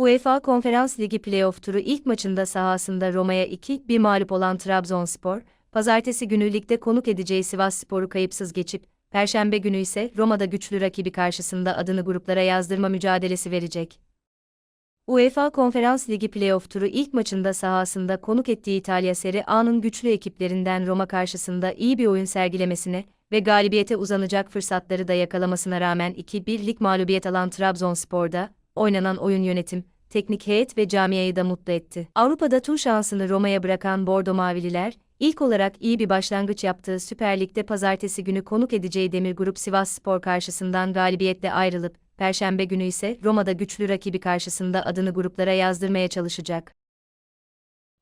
UEFA Konferans Ligi playoff turu ilk maçında sahasında Roma'ya 2-1 mağlup olan Trabzonspor, pazartesi günü ligde konuk edeceği Sivasspor'u kayıpsız geçip, perşembe günü ise Roma'da güçlü rakibi karşısında adını gruplara yazdırma mücadelesi verecek. UEFA Konferans Ligi playoff turu ilk maçında sahasında konuk ettiği İtalya Serie A'nın güçlü ekiplerinden Roma karşısında iyi bir oyun sergilemesine ve galibiyete uzanacak fırsatları da yakalamasına rağmen 2-1'lik mağlubiyet alan Trabzonspor'da, oynanan oyun yönetim, teknik heyet ve camiayı da mutlu etti. Avrupa'da tur şansını Roma'ya bırakan Bordo Mavililer, ilk olarak iyi bir başlangıç yaptığı Süper Lig'de pazartesi günü konuk edeceği Demir Grup Sivas Spor karşısından galibiyetle ayrılıp, Perşembe günü ise Roma'da güçlü rakibi karşısında adını gruplara yazdırmaya çalışacak.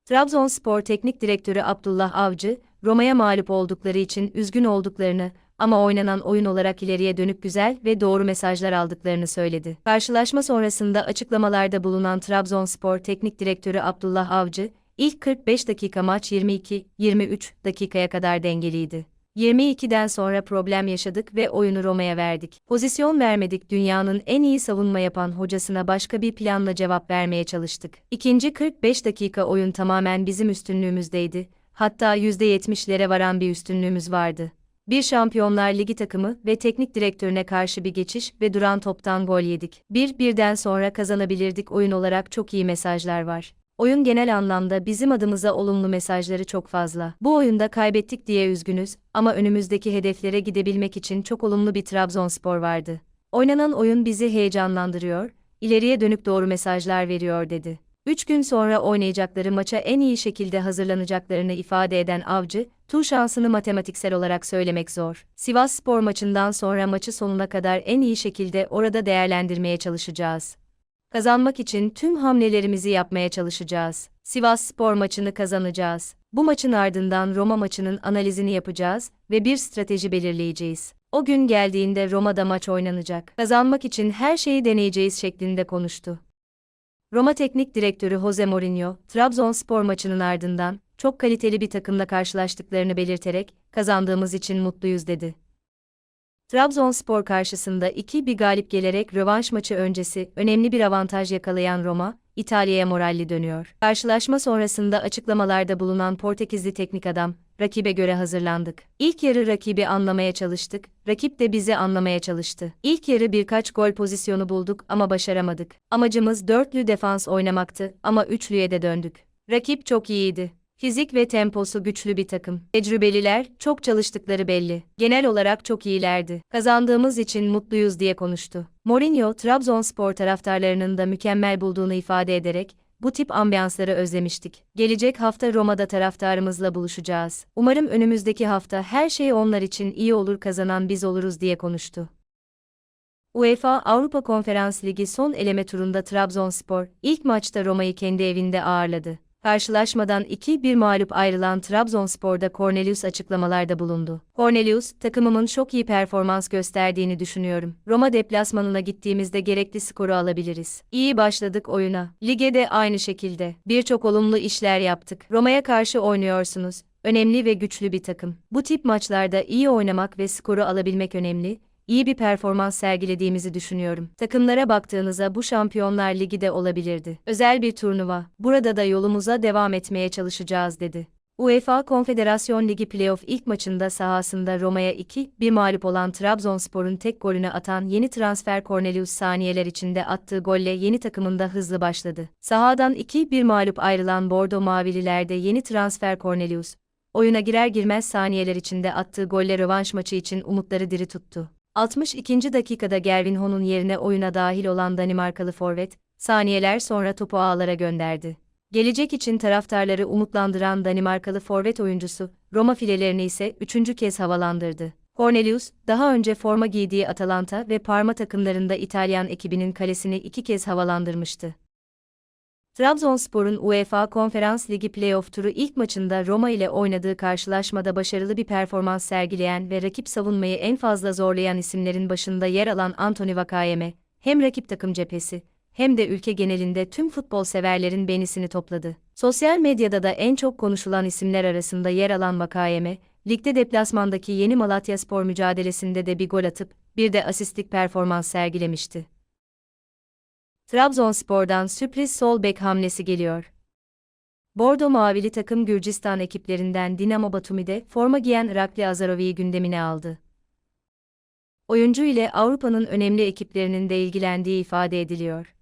Trabzonspor Teknik Direktörü Abdullah Avcı, Roma'ya mağlup oldukları için üzgün olduklarını ama oynanan oyun olarak ileriye dönük güzel ve doğru mesajlar aldıklarını söyledi. Karşılaşma sonrasında açıklamalarda bulunan Trabzonspor Teknik Direktörü Abdullah Avcı, ilk 45 dakika maç 22-23 dakikaya kadar dengeliydi. 22'den sonra problem yaşadık ve oyunu Roma'ya verdik. Pozisyon vermedik dünyanın en iyi savunma yapan hocasına başka bir planla cevap vermeye çalıştık. İkinci 45 dakika oyun tamamen bizim üstünlüğümüzdeydi. Hatta %70'lere varan bir üstünlüğümüz vardı. Bir Şampiyonlar Ligi takımı ve teknik direktörüne karşı bir geçiş ve duran toptan gol yedik. Bir birden sonra kazanabilirdik oyun olarak çok iyi mesajlar var. Oyun genel anlamda bizim adımıza olumlu mesajları çok fazla. Bu oyunda kaybettik diye üzgünüz ama önümüzdeki hedeflere gidebilmek için çok olumlu bir Trabzonspor vardı. Oynanan oyun bizi heyecanlandırıyor, ileriye dönük doğru mesajlar veriyor dedi. Üç gün sonra oynayacakları maça en iyi şekilde hazırlanacaklarını ifade eden Avcı, tur şansını matematiksel olarak söylemek zor. Sivas Spor maçından sonra maçı sonuna kadar en iyi şekilde orada değerlendirmeye çalışacağız. Kazanmak için tüm hamlelerimizi yapmaya çalışacağız. Sivas Spor maçını kazanacağız. Bu maçın ardından Roma maçının analizini yapacağız ve bir strateji belirleyeceğiz. O gün geldiğinde Roma'da maç oynanacak. Kazanmak için her şeyi deneyeceğiz şeklinde konuştu. Roma Teknik Direktörü Jose Mourinho, Trabzonspor maçının ardından çok kaliteli bir takımla karşılaştıklarını belirterek kazandığımız için mutluyuz dedi. Trabzonspor karşısında 2-1 galip gelerek rövanş maçı öncesi önemli bir avantaj yakalayan Roma, İtalya'ya moralli dönüyor. Karşılaşma sonrasında açıklamalarda bulunan Portekizli teknik adam, rakibe göre hazırlandık. İlk yarı rakibi anlamaya çalıştık, rakip de bizi anlamaya çalıştı. İlk yarı birkaç gol pozisyonu bulduk ama başaramadık. Amacımız dörtlü defans oynamaktı ama üçlüye de döndük. Rakip çok iyiydi. Fizik ve temposu güçlü bir takım. Tecrübeliler, çok çalıştıkları belli. Genel olarak çok iyilerdi. Kazandığımız için mutluyuz diye konuştu. Mourinho, Trabzonspor taraftarlarının da mükemmel bulduğunu ifade ederek, bu tip ambiyansları özlemiştik. Gelecek hafta Roma'da taraftarımızla buluşacağız. Umarım önümüzdeki hafta her şey onlar için iyi olur kazanan biz oluruz diye konuştu. UEFA Avrupa Konferans Ligi son eleme turunda Trabzonspor, ilk maçta Roma'yı kendi evinde ağırladı. Karşılaşmadan 2-1 mağlup ayrılan Trabzonspor'da Cornelius açıklamalarda bulundu. Cornelius, takımımın çok iyi performans gösterdiğini düşünüyorum. Roma deplasmanına gittiğimizde gerekli skoru alabiliriz. İyi başladık oyuna. Lige de aynı şekilde. Birçok olumlu işler yaptık. Roma'ya karşı oynuyorsunuz. Önemli ve güçlü bir takım. Bu tip maçlarda iyi oynamak ve skoru alabilmek önemli iyi bir performans sergilediğimizi düşünüyorum. Takımlara baktığınızda bu Şampiyonlar Ligi de olabilirdi. Özel bir turnuva. Burada da yolumuza devam etmeye çalışacağız dedi. UEFA Konfederasyon Ligi playoff ilk maçında sahasında Roma'ya 2-1 mağlup olan Trabzonspor'un tek golünü atan yeni transfer Cornelius saniyeler içinde attığı golle yeni takımında hızlı başladı. Sahadan 2-1 mağlup ayrılan Bordo Mavililerde yeni transfer Cornelius, oyuna girer girmez saniyeler içinde attığı golle rövanş maçı için umutları diri tuttu. 62. dakikada Gervinho'nun yerine oyuna dahil olan Danimarkalı forvet, saniyeler sonra topu ağlara gönderdi. Gelecek için taraftarları umutlandıran Danimarkalı forvet oyuncusu, Roma filelerini ise üçüncü kez havalandırdı. Cornelius, daha önce forma giydiği Atalanta ve Parma takımlarında İtalyan ekibinin kalesini iki kez havalandırmıştı. Trabzonspor'un UEFA Konferans Ligi playoff turu ilk maçında Roma ile oynadığı karşılaşmada başarılı bir performans sergileyen ve rakip savunmayı en fazla zorlayan isimlerin başında yer alan Anthony Vakayeme, hem rakip takım cephesi, hem de ülke genelinde tüm futbol severlerin beğenisini topladı. Sosyal medyada da en çok konuşulan isimler arasında yer alan Vakayeme, ligde deplasmandaki yeni Malatya Spor mücadelesinde de bir gol atıp, bir de asistlik performans sergilemişti. Trabzonspor'dan sürpriz sol bek hamlesi geliyor. Bordo Mavili takım Gürcistan ekiplerinden Dinamo Batumi'de forma giyen Irakli Azarovi'yi gündemine aldı. Oyuncu ile Avrupa'nın önemli ekiplerinin de ilgilendiği ifade ediliyor.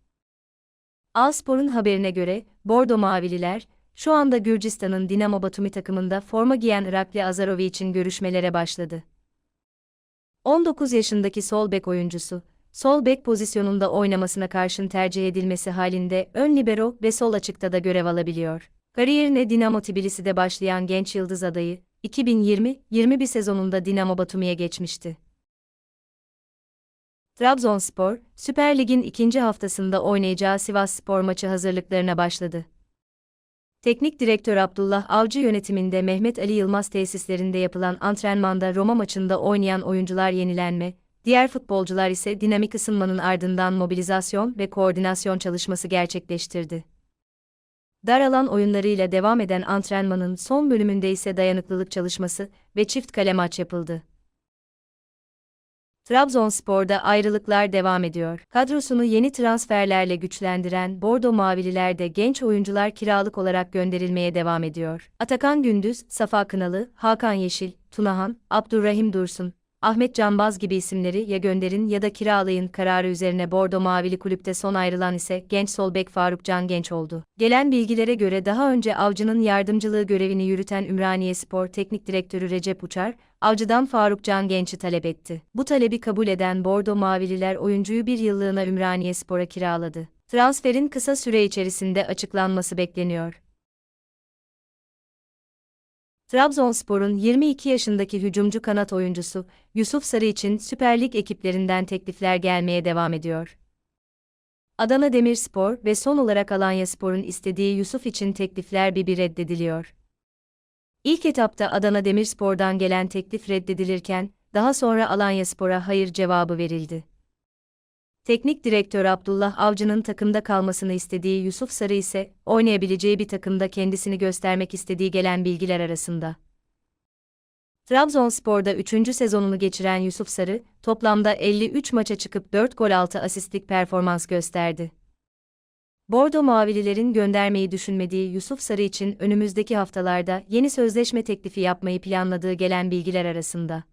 Alspor'un haberine göre, Bordo Mavililer, şu anda Gürcistan'ın Dinamo Batumi takımında forma giyen Irakli Azarovi için görüşmelere başladı. 19 yaşındaki sol bek oyuncusu, sol bek pozisyonunda oynamasına karşın tercih edilmesi halinde ön libero ve sol açıkta da görev alabiliyor. Kariyerine Dinamo Tbilisi'de başlayan genç yıldız adayı, 2020-21 sezonunda Dinamo Batumi'ye geçmişti. Trabzonspor, Süper Lig'in ikinci haftasında oynayacağı Sivas Spor maçı hazırlıklarına başladı. Teknik direktör Abdullah Avcı yönetiminde Mehmet Ali Yılmaz tesislerinde yapılan antrenmanda Roma maçında oynayan oyuncular yenilenme, diğer futbolcular ise dinamik ısınmanın ardından mobilizasyon ve koordinasyon çalışması gerçekleştirdi. Dar alan oyunlarıyla devam eden antrenmanın son bölümünde ise dayanıklılık çalışması ve çift kale maç yapıldı. Trabzonspor'da ayrılıklar devam ediyor. Kadrosunu yeni transferlerle güçlendiren Bordo Mavililer de genç oyuncular kiralık olarak gönderilmeye devam ediyor. Atakan Gündüz, Safa Kınalı, Hakan Yeşil, Tunahan, Abdurrahim Dursun, Ahmet Canbaz gibi isimleri ya gönderin ya da kiralayın kararı üzerine Bordo Mavili kulüpte son ayrılan ise genç sol bek Faruk Can Genç oldu. Gelen bilgilere göre daha önce Avcı'nın yardımcılığı görevini yürüten Ümraniye Spor Teknik Direktörü Recep Uçar, Avcı'dan Faruk Can Genç'i talep etti. Bu talebi kabul eden Bordo Mavililer oyuncuyu bir yıllığına Ümraniye Spor'a kiraladı. Transferin kısa süre içerisinde açıklanması bekleniyor. Trabzonspor'un 22 yaşındaki hücumcu kanat oyuncusu Yusuf Sarı için Süper Lig ekiplerinden teklifler gelmeye devam ediyor. Adana Demirspor ve son olarak Alanyaspor'un istediği Yusuf için teklifler bir bir reddediliyor. İlk etapta Adana Demirspor'dan gelen teklif reddedilirken, daha sonra Alanyaspor'a hayır cevabı verildi. Teknik direktör Abdullah Avcı'nın takımda kalmasını istediği Yusuf Sarı ise oynayabileceği bir takımda kendisini göstermek istediği gelen bilgiler arasında. Trabzonspor'da 3. sezonunu geçiren Yusuf Sarı, toplamda 53 maça çıkıp 4 gol 6 asistlik performans gösterdi. Bordo Mavililerin göndermeyi düşünmediği Yusuf Sarı için önümüzdeki haftalarda yeni sözleşme teklifi yapmayı planladığı gelen bilgiler arasında.